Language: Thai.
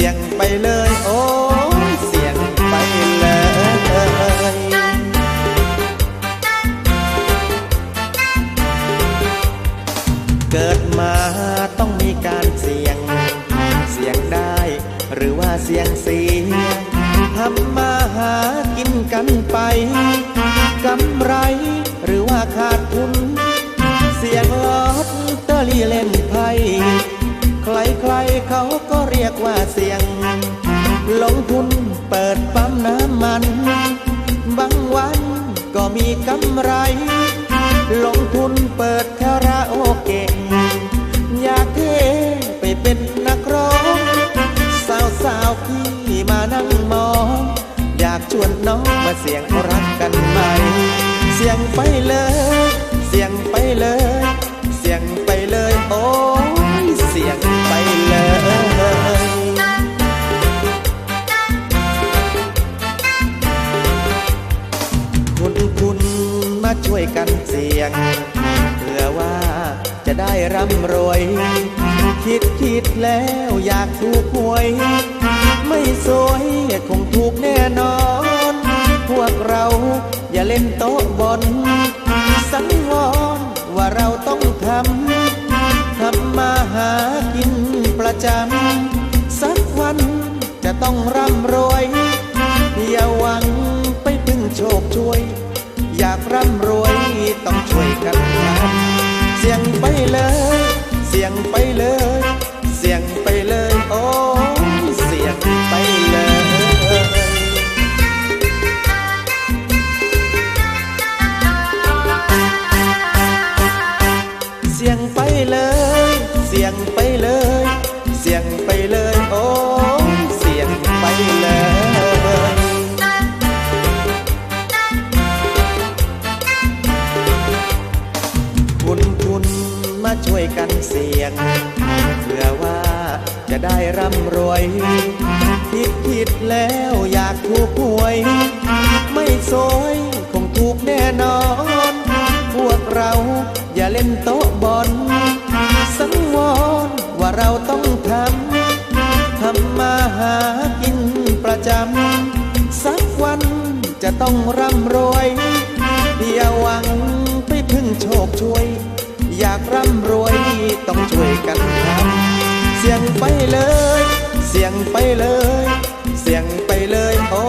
สียงไปเลย โอ้ยเสียงไปเลยเกิดมาต้องมีการเสี่ยง เสี่ยงได้ หรือว่าเสี่ยงเสียงทำมาหากินกันไป กำไรหรือว่าขาดทุน เสียงลอตเตอรี่เล่นไพ่ เขาก็เรียกว่าเสี่ยง ลงทุนเปิดปั๊มน้ำมัน บางวันก็มีกำไร ลงทุนเปิดคาราโอเกะอยากเทไปเป็นนักร้อง สาวสาวๆพี่มานั่งมอง อยากชวนน้องมาเสียงรักกันไหมเสียงไปเลย เสียงไปเลย เสียงไปเลยโอ้ มาช่วยกันเสี่ยงเพื่อว่าจะได้ร่ำรวย คิดคิดแล้วอยากถูกหวย ไม่สวยคงถูกแน่นอน พวกเราอย่าเล่นโต๊ะบอลสังวรว่าเราต้องทำทำมาหากินประจำสักวันจะต้องร่ำรวย อย่าหวังไปพึ่งโชคช่วย สียงไปเลย เสียงไปเลย เสียงไปเลย โอ้เสียงไปเลยเสียงไปเลย เสียงไปเลย เสียงไปเลย โอ้ มาช่วยกันเสี่ยง เพื่อว่าจะได้ร่ำรวยคิดผิดแล้วอยากถูกหวย ไม่สวยคงถูกแน่นอน พวกเราอย่าเล่นโต๊ะบอลสังวรว่าเราต้องทำทำมาหากินประจำสักวันจะต้องร่ำรวยอย่าหวังไปพึ่งโชคช่วย อยากร่ำรวยต้องช่วยกันทำเสียงไปเลย เสียงไปเลย เสียงไปเลยโอ้